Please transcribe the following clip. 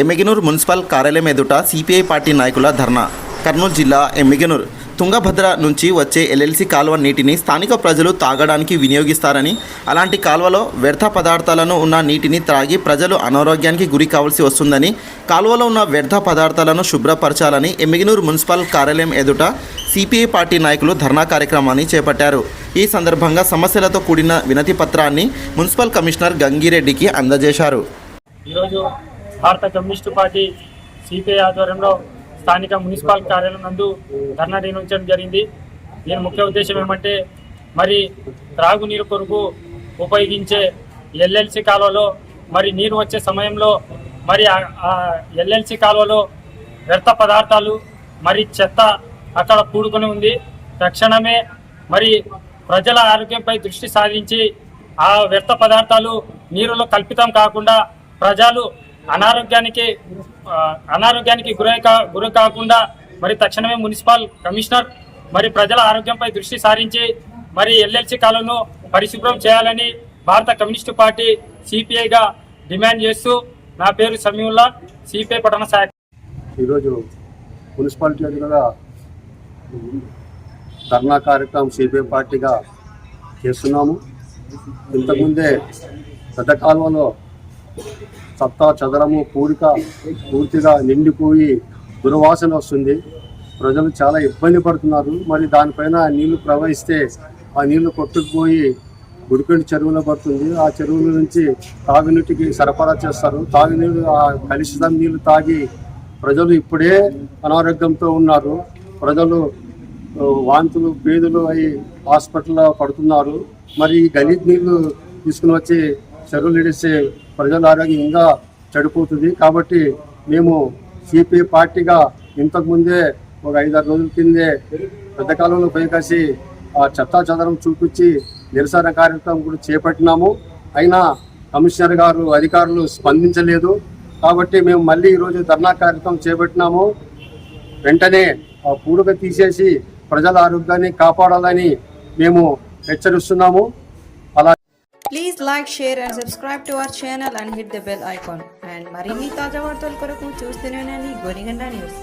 ఎమ్మిగినూర్ municipal కార్యాలయం ఎదుట CPI party నాయకుల ధర్నా. కర్నూలు జిల్లా ఎమ్మిగినూర్ తుంగభద్ర నుంచి వచ్చే ఎల్ఎల్సి కాలువ నీటిని స్థానిక ప్రజలు తాగడానికి వినియోగిస్తారని అలాంటి కాలువలో వ్యర్థ పదార్థాలను ఉన్న నీటిని త్రాగి ప్రజలు అనారోగ్యానికి గురి కావాల్సి వస్తుందని కాలువలో ఉన్న వ్యర్థ పదార్థాలను శుభ్రపరచాలని ఎమ్మిగనూరు మున్సిపల్ కార్యాలయం ఎదుట సిపిఐ పార్టీ నాయకులు ధర్నా కార్యక్రమాన్ని చేపట్టారు. ఈ సందర్భంగా సమస్యలతో కూడిన వినతి పత్రాన్ని మున్సిపల్ కమిషనర్ గంగిరెడ్డికి అందజేశారు. ఈరోజు భారత కమ్యూనిస్టు పార్టీ సిపిఐ ఆధ్వర్యంలో స్థానిక మున్సిపల్ కార్యాలయం నందు ధర్నా నిర్వహించడం జరిగింది. దీని ముఖ్య ఉద్దేశం ఏమంటే మరి త్రాగునీరు కొరకు ఉపయోగించే ఎల్ఎల్సి కాలువలో మరి నీరు వచ్చే సమయంలో మరి ఆ ఎల్ఎల్సి కాలువలో వ్యర్థ పదార్థాలు మరి చెత్త అక్కడ కూడుకొని ఉంది. తక్షణమే మరి ప్రజల ఆరోగ్యంపై దృష్టి సారించి ఆ వ్యర్థ పదార్థాలు నీరులో కల్పితం కాకుండా ప్రజలు అనారోగ్యానికి అనారోగ్యానికి గురై కా గురి కాకుండా మరి తక్షణమే మున్సిపల్ కమిషనర్ మరి ప్రజల ఆరోగ్యంపై దృష్టి సారించి మరి ఎల్ఎల్సి కాలను పరిశుభ్రం చేయాలని భారత కమ్యూనిస్టు పార్టీ సిపిఐగా డిమాండ్ చేస్తూ నా పేరు సమీవుల్లా సిపిఐ పట్టణ శాఖ. ఈరోజు మున్సిపాలిటీ ఎదురుగా ధర్నా కార్యక్రమం సిపిఐ పార్టీగా చేస్తున్నాము. ఇంతకుముందే పెద్ద కాలువలో చత్తా చదరము పూరిక పూర్తిగా నిండిపోయి దుర్వాసన వస్తుంది. ప్రజలు చాలా ఇబ్బంది పడుతున్నారు. మరి దానిపైన నీళ్ళు ప్రవహిస్తే ఆ నీళ్ళు కొట్టుకుపోయి గుడిపెండి చెరువులో పడుతుంది. ఆ చెరువుల నుంచి తాగునీటికి సరఫరా చేస్తారు. తాగునీరు ఆ కలుషితం నీళ్ళు తాగి ప్రజలు ఇప్పుడే అనారోగ్యంతో ఉన్నారు. ప్రజలు వాంతులు పేదలు అయి హాస్పిటల్లో పడుతున్నారు. మరి ఈ గలీజ్ నీళ్ళు తీసుకుని వచ్చి చెరువులు ఇడిస్తే ప్రజల ఆరోగ్యం ఇంకా చెడిపోతుంది. కాబట్టి మేము సిపిఐ పార్టీగా ఇంతకుముందే ఒక ఐదారు రోజుల కిందే పెద్ద కాలంలో పైకాసి ఆ చెత్తా చెదరం చూపించి నిరసన కార్యక్రమం కూడా చేపట్టినాము. అయినా కమిషనర్ గారు అధికారులు స్పందించలేదు. కాబట్టి మేము మళ్ళీ ఈరోజు ధర్నా కార్యక్రమం చేపట్టినాము. వెంటనే ఆ పూడుక తీసేసి ప్రజల ఆరోగ్యాన్ని కాపాడాలని మేము హెచ్చరిస్తున్నాము. Please like share and subscribe to our channel and hit the bell icon and మరిన్ని తాజా వార్తల కొరకు చూస్తూనే ఉండండి. గోనిగండ న్యూస్.